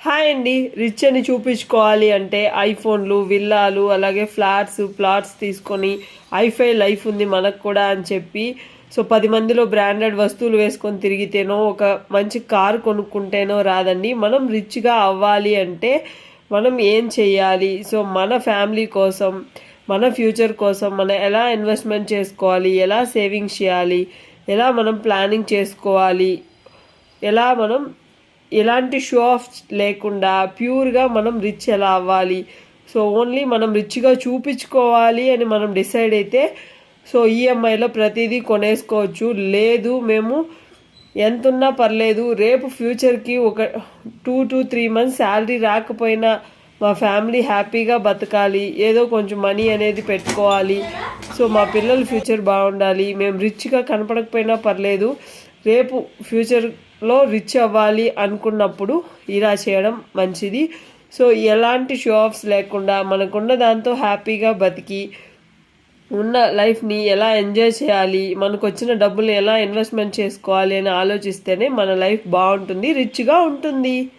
Hi అండి rich అని చూపించుకోవాలి అంటే ఐఫోన్లు విల్లాలు అలాగే ఫ్లాట్స్ ప్లాట్స్ తీసుకొని ఐఫై లైఫ్ ఉంది మనకు కూడా అని చెప్పి సో పది మందిలో బ్రాండెడ్ వస్తువులు వేసుకొని తిరిగితేనో ఒక మంచి కారు కొనుక్కుంటేనో రాదండి. మనం రిచ్గా అవ్వాలి అంటే మనం ఏం చేయాలి? సో మన ఫ్యామిలీ కోసం మన ఫ్యూచర్ కోసం మనం ఎలా ఇన్వెస్ట్మెంట్ చేసుకోవాలి? ఎలా సేవింగ్స్ చేయాలి? ఎలా మనం ప్లానింగ్ చేసుకోవాలి? ఎలా మనం ఎలాంటి షో ఆఫ్ లేకుండా ప్యూర్గా మనం రిచ్ ఎలా అవ్వాలి? సో ఓన్లీ మనం రిచ్గా చూపించుకోవాలి అని మనం డిసైడ్ అయితే సో ఈఎంఐలో ప్రతిదీ కొనేసుకోవచ్చు. లేదు మేము ఎంత ఉన్నా పర్లేదు రేపు ఫ్యూచర్కి ఒక two to three months salary రాకపోయినా మా ఫ్యామిలీ హ్యాపీగా బతకాలి. ఏదో కొంచెం మనీ అనేది పెట్టుకోవాలి. సో మా పిల్లల ఫ్యూచర్ బాగుండాలి. మేము రిచ్గా కనపడకపోయినా పర్లేదు. రేపు ఫ్యూచర్లో రిచ్ అవ్వాలి అనుకున్నప్పుడు ఇలా చేయడం మంచిది. సో ఎలాంటి షో ఆఫ్స్ లేకుండా మనకున్న దాంతో హ్యాపీగా బతికి ఉన్న లైఫ్ని ఎలా ఎంజాయ్ చేయాలి మనకు వచ్చిన డబ్బులు ఎలా ఇన్వెస్ట్మెంట్ చేసుకోవాలి అని ఆలోచిస్తేనే మన లైఫ్ బాగుంటుంది రిచ్గా ఉంటుంది.